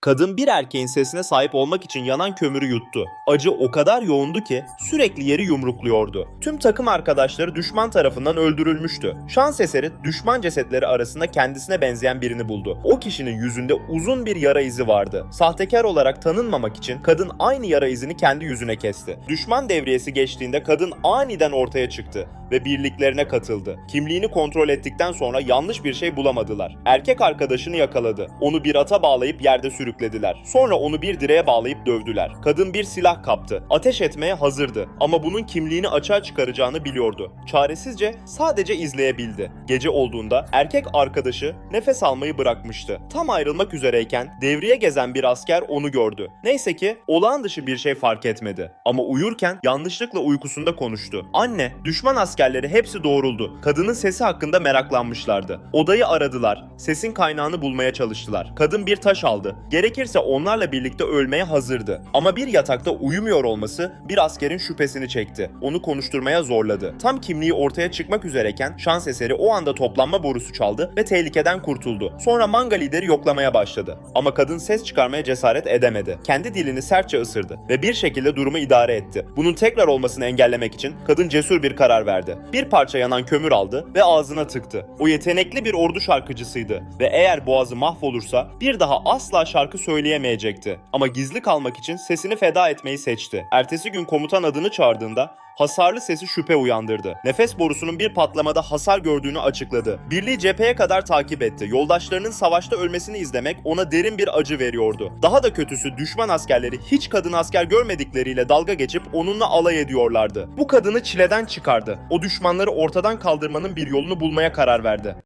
Kadın bir erkeğin sesine sahip olmak için yanan kömürü yuttu. Acı o kadar yoğundu ki sürekli yeri yumrukluyordu. Tüm takım arkadaşları düşman tarafından öldürülmüştü. Şans eseri düşman cesetleri arasında kendisine benzeyen birini buldu. O kişinin yüzünde uzun bir yara izi vardı. Sahtekar olarak tanınmamak için kadın aynı yara izini kendi yüzüne kesti. Düşman devriyesi geçtiğinde kadın aniden ortaya çıktı ve birliklerine katıldı. Kimliğini kontrol ettikten sonra yanlış bir şey bulamadılar. Erkek arkadaşını yakaladı. Onu bir ata bağlayıp yerde sürüklediler. Sonra onu bir direğe bağlayıp dövdüler. Kadın bir silah kaptı. Ateş etmeye hazırdı ama bunun kimliğini açığa çıkaracağını biliyordu. Çaresizce sadece izleyebildi. Gece olduğunda erkek arkadaşı nefes almayı bırakmıştı. Tam ayrılmak üzereyken devriye gezen bir asker onu gördü. Neyse ki olağan dışı bir şey fark etmedi. Ama uyurken yanlışlıkla uykusunda konuştu. Anne, düşman askerleri hepsi doğruldu. Kadının sesi hakkında meraklanmışlardı. Odayı aradılar. Sesin kaynağını bulmaya çalıştılar. Kadın bir taş aldı. Gerekirse onlarla birlikte ölmeye hazırdı. Ama bir yatakta uyumuyor olması bir askerin şüphesini çekti. Onu konuşturmaya zorladı. Tam kimliği ortaya çıkmak üzereyken şans eseri o anda toplanma borusu çaldı ve tehlikeden kurtuldu. Sonra manga lideri yoklamaya başladı. Ama kadın ses çıkarmaya cesaret edemedi. Kendi dilini sertçe ısırdı ve bir şekilde durumu idare etti. Bunun tekrar olmasını engellemek için kadın cesur bir karar verdi. Bir parça yanan kömür aldı ve ağzına tıktı. O yetenekli bir ordu şarkıcısıydı ve eğer boğazı mahvolursa bir daha asla şarkı söyleyemeyecekti. Ama gizli kalmak için sesini feda etmeyi seçti. Ertesi gün komutan adını çağırdığında hasarlı sesi şüphe uyandırdı. Nefes borusunun bir patlamada hasar gördüğünü açıkladı. Birliği cepheye kadar takip etti. Yoldaşlarının savaşta ölmesini izlemek ona derin bir acı veriyordu. Daha da kötüsü düşman askerleri hiç kadın asker görmedikleriyle dalga geçip onunla alay ediyorlardı. Bu kadını çileden çıkardı. O düşmanları ortadan kaldırmanın bir yolunu bulmaya karar verdi.